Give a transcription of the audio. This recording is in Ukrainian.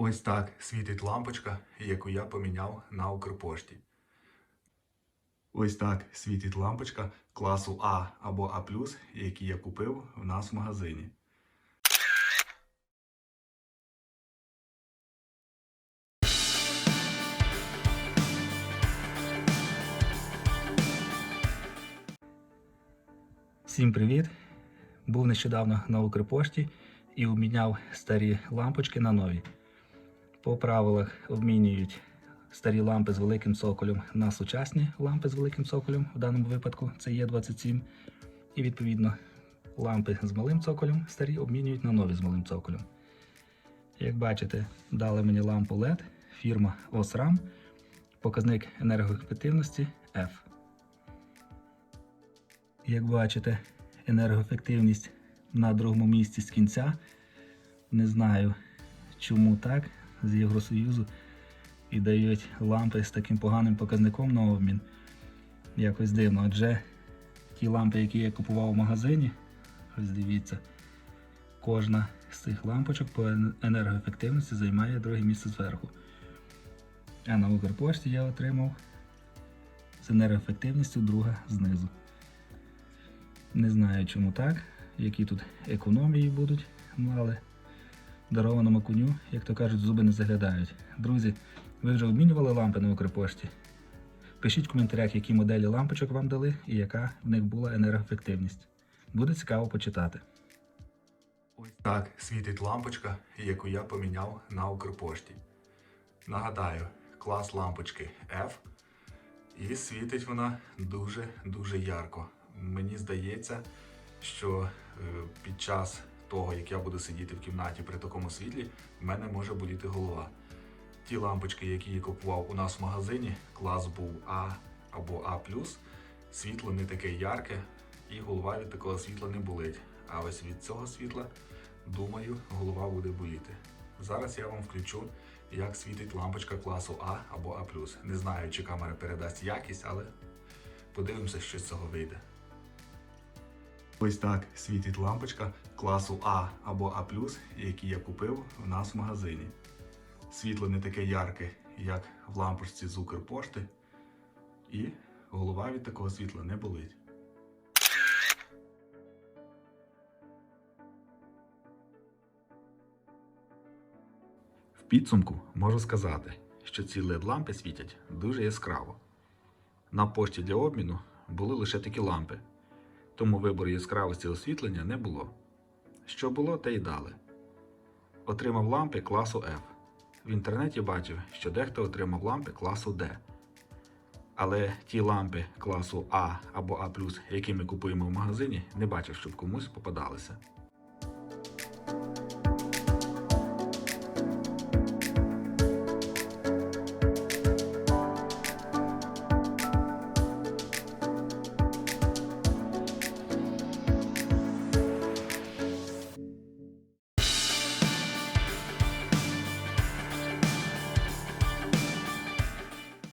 Ось так світить лампочка, яку я поміняв на Укрпошті. Ось так світить лампочка класу А або А+, які я купив в нас в магазині. Всім привіт! Був нещодавно на Укрпошті і обміняв старі лампочки на нові. По правилах обмінюють старі лампи з великим цоколем на сучасні лампи з великим цоколем. В даному випадку це є 27. І відповідно лампи з малим цоколем старі обмінюють на нові з малим цоколем. Як бачите, дали мені лампу LED фірма Osram. Показник енергоефективності F. Як бачите, енергоефективність на другому місці з кінця. Не знаю, чому так. З Євросоюзу і дають лампи з таким поганим показником на обмін. Якось дивно. Адже ті лампи, які я купував в магазині, ось дивіться, кожна з цих лампочок по енергоефективності займає друге місце зверху. А на Укрпошті я отримав з енергоефективністю друга знизу. Не знаю чому так, які тут економії будуть, але дарованому коню, як то кажуть, зуби не заглядають. Друзі, ви вже обмінювали лампи на Укрпошті? Пишіть в коментарях, які моделі лампочок вам дали і яка в них була енергоефективність. Буде цікаво почитати. Ось так світить лампочка, яку я поміняв на Укрпошті. Нагадаю, клас лампочки F. І світить вона дуже-дуже ярко. Мені здається, що е, під час того, як я буду сидіти в кімнаті при такому світлі, в мене може боліти голова. Ті лампочки, які я купував у нас в магазині, клас був А або А+, світло не таке ярке, і голова від такого світла не болить. А ось від цього світла, думаю, голова буде боліти. Зараз я вам включу, як світить лампочка класу А або А+. Не знаю, чи камера передасть якість, але подивимося, що з цього вийде. Ось так світить лампочка класу А або А+, які я купив в нас в магазині. Світло не таке ярке, як в лампочці з Укрпошти, і голова від такого світла не болить. В підсумку можу сказати, що ці LED-лампи світять дуже яскраво. На пошті для обміну були лише такі лампи, тому вибору яскравості освітлення не було. Що було, те й дали. Отримав лампи класу F. В інтернеті бачив, що дехто отримав лампи класу D. Але ті лампи класу А або А, які ми купуємо в магазині, не бачив, щоб комусь попадалися.